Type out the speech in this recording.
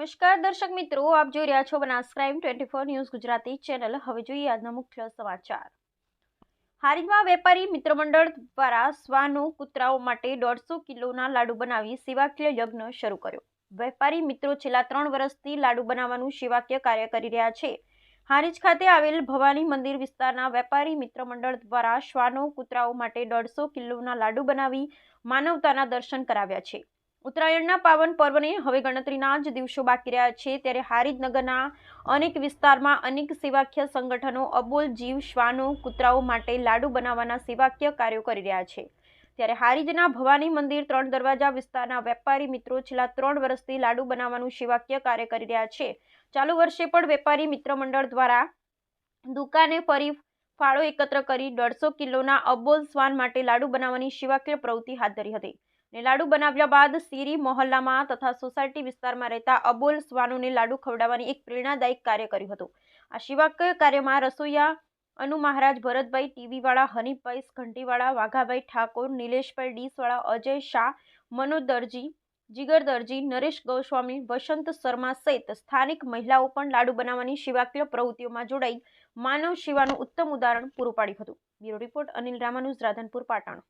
નમસ્કાર દર્શક મિત્રો, આપ જોઈ રહ્યા છો Banas crime twenty four news Gujarati channel. હવે જોઈએ આજના મુખ્ય સમાચાર. હારીજમાં વેપારી મિત્ર મંડળ દ્વારા સ્વાનો કૂતરાઓ માટે દોઢસો કિલોના લાડુ બનાવી સેવાકીય યજ્ઞ શરૂ કર્યો. વેપારી મિત્રો છેલ્લા ત્રણ વર્ષથી લાડુ બનાવવાનું સેવાકીય કાર્ય કરી રહ્યા છે. હારીજ ખાતે આવેલ ભવાની મંદિર વિસ્તારના વેપારી મિત્ર મંડળ દ્વારા શ્વાનો કૂતરાઓ માટે દોઢસો કિલોના લાડુ બનાવી માનવતાના દર્શન કરાવ્યા છે. ઉત્તરાયણના પાવન પર્વને હવે ગણતરીના જ દિવસો બાકી રહ્યા છે ત્યારે હારીજ નગરના અનેક વિસ્તારમાં અનેક સેવાકીય સંગઠનો અબોલ જીવ શ્વાનો કૂતરાઓ માટે લાડુ બનાવવાના સેવાકીય કાર્યો કરી રહ્યા છે. ત્યારે હારીજના ભવાની મંદિર ત્રણ દરવાજા વિસ્તારના વેપારી મિત્રો છેલ્લા ત્રણ વર્ષથી લાડુ બનાવવાનું સેવાકીય કાર્ય કરી રહ્યા છે. ચાલુ વર્ષે પણ વેપારી મિત્ર મંડળ દ્વારા દુકાને ફરી ફાળો એકત્ર કરી દોઢસો કિલોના અબોલ શ્વાન માટે લાડુ બનાવવાની સેવાકીય પ્રવૃત્તિ હાથ ધરી હતી ને લાડુ બનાવ્યા બાદ સીરી મોહલ્લામાં તથા સોસાયટી વિસ્તારમાં રહેતા અબોલ શ્વાનોને લાડુ ખવડાવવાની એક પ્રેરણાદાયક કાર્ય કર્યું હતું. આ સેવાકીય કાર્યમાં રસોઈયા અનુ મહારાજ ભરતભાઈ ટીવીવાળા, હનીફભાઈ ઘંટીવાળા વાઘાભાઈ ઠાકોર, નિલેશભાઈ ડીસવાળા, અજય શાહ મનોજ દરજી, જીગર દરજી, નરેશ ગોસ્વામી, વસંત શર્મા સહિત સ્થાનિક મહિલાઓ પણ લાડુ બનાવવાની શિવાકીય પ્રવૃત્તિઓમાં જોડાઈ માનવ સેવાનું ઉત્તમ ઉદાહરણ પૂરું પાડ્યું હતું. Bureau report Anil Ramanuj, Radhanpur, Patan.